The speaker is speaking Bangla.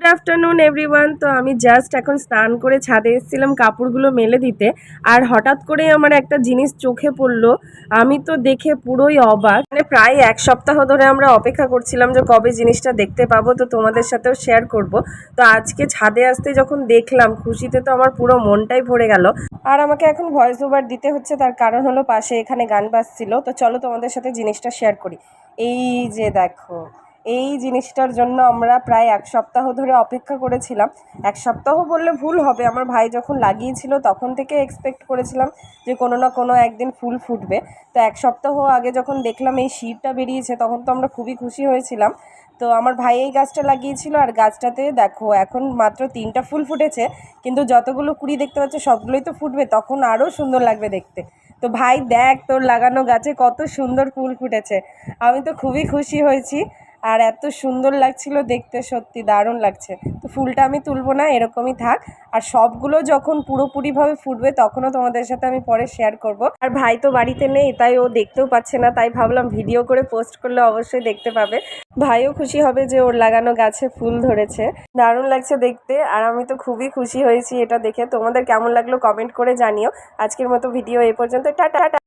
গুড আফটারনুন এভরিওয়ান তো আমি জাস্ট এখন স্নান করে ছাদে এসেছিলাম কাপড়গুলো মেলে দিতে। আর হঠাৎ করেই আমার একটা জিনিস চোখে পড়ল। আমি তো দেখে পুরোই অবাক। মানে প্রায় এক সপ্তাহ ধরে আমরা অপেক্ষা করছিলাম যে কবে জিনিসটা দেখতে পাবো। তো তোমাদের সাথেও শেয়ার করব। তো আজকে ছাদে আসতে যখন দেখলাম, খুশিতে তো আমার পুরো মনটাই ভরে গেল। আর আমাকে এখন ভয়েস ওভার দিতে হচ্ছে, তার কারণ হলো পাশে এখানে গান বাজছিল। তো চলো তোমাদের সাথে জিনিসটা শেয়ার করি। এই যে দেখো। এই জিনিসটার জন্য আমরা প্রায় এক সপ্তাহ ধরে অপেক্ষা করেছিলাম। এক সপ্তাহ বললে ভুল হবে। আমার ভাই যখন লাগিয়েছিল তখন থেকে এক্সপেক্ট করেছিলাম যে কোনো না কোনো একদিন ফুল ফুটবে। তো এক সপ্তাহ আগে যখন দেখলাম এই শীতটা বেরিয়েছে তখন তো আমরা খুবই খুশি হয়েছিলাম। তো আমার ভাই এই গাছটা লাগিয়েছিল আর গাছটাতে দেখো এখন মাত্র তিনটা ফুল ফুটেছে। কিন্তু যতগুলো কুড়ি দেখতে পাচ্ছ সবগুলোই তো ফুটবে। তখন আরও সুন্দর লাগবে দেখতে। তো ভাই দেখ তোর লাগানো গাছে কত সুন্দর ফুল ফুটেছে। আমি তো খুবই খুশি হয়েছি। আর এত সুন্দর লাগছিল দেখতে, সত্যি দারুণ লাগছে। তো ফুলটা আমি তুলবো না, এরকমই থাক। আর সবগুলো যখন পুরোপুরিভাবে ফুটবে, তখনও তোমাদের সাথে আমি পরে শেয়ার করব। আর ভাই তো বাড়িতে নেই, তাই ও দেখতেও পাচ্ছে না, তাই ভাবলাম ভিডিও করে পোস্ট করলে অবশ্যই দেখতে পাবে। ভাইও খুশি হবে যে ওর লাগানো গাছে ফুল ধরেছে। দারুণ লাগছে দেখতে, আর আমি তো খুবই খুশি হয়েছি এটা দেখে। তোমাদের কেমন লাগল কমেন্ট করে জানিও। আজকের মতো ভিডিও এই পর্যন্ত, টাটা টাটা।